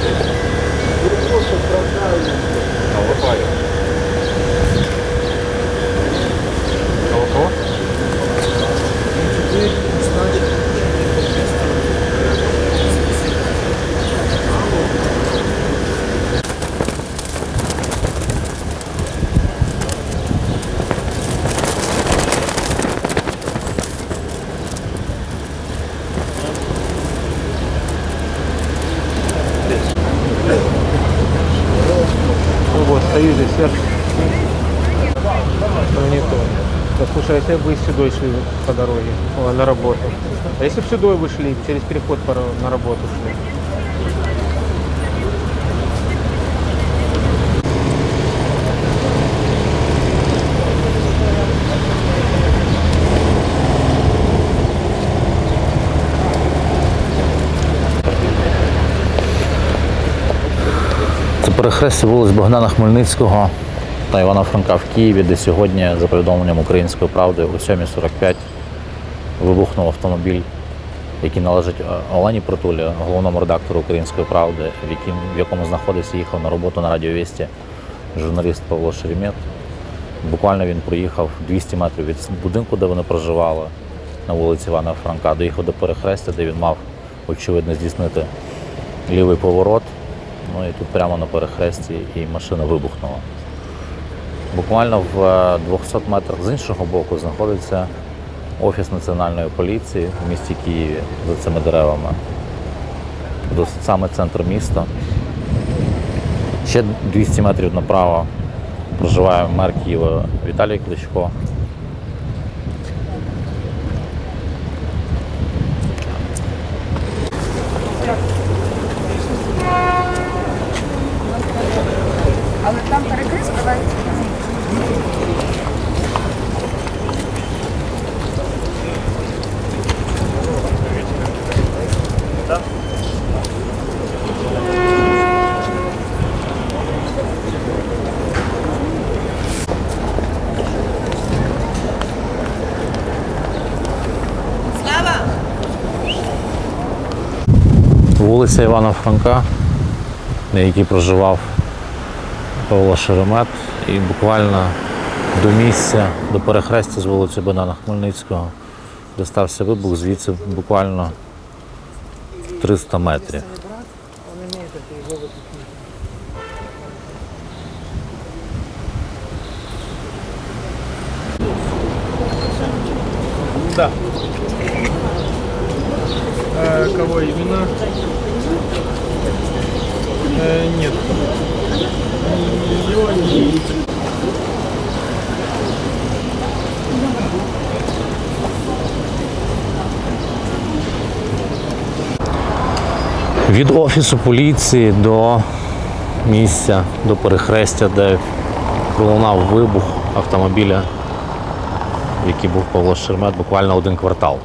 বোঝে Ну вот, стою здесь, Серж. Ну не то. Да слушай, а если бы вы сюда шли по дороге, о, на работу? А если бы сюда вы шли, через переход по ра- на работу шли? Це перехрестя вулиць Богдана Хмельницького та Івана Франка в Києві, де сьогодні, за повідомленням Української правди, о 7.45 вибухнув автомобіль, який належить Олені Притулі, головному редактору Української правди, в, яким, в якому знаходився їхав на роботу на радіовісті журналіст Павло Шеремет. Буквально він проїхав 200 метрів від будинку, де вони проживали, на вулиці Івана Франка, доїхав до перехрестя, де він мав, очевидно, здійснити лівий поворот. Ну і тут прямо на перехресті і машина вибухнула. Буквально в е, 200 метрах з іншого боку знаходиться офіс національної поліції в місті Києві за цими деревами. Досить саме центр міста. Ще 200 метрів направо проживає мер Києва Віталій Кличко. Вулиця Івана Франка, на якій проживав Павло Шеремет, і буквально до місця, до перехрестя з вулиці Богдана Хмельницького, де стався вибух, звідси буквально 300 метрів. Да. Э, кого именно? Э, нет. Від офісу поліції до місця, до перехрестя, де пролунав вибух автомобіля, який був Павло Шермет, буквально один квартал.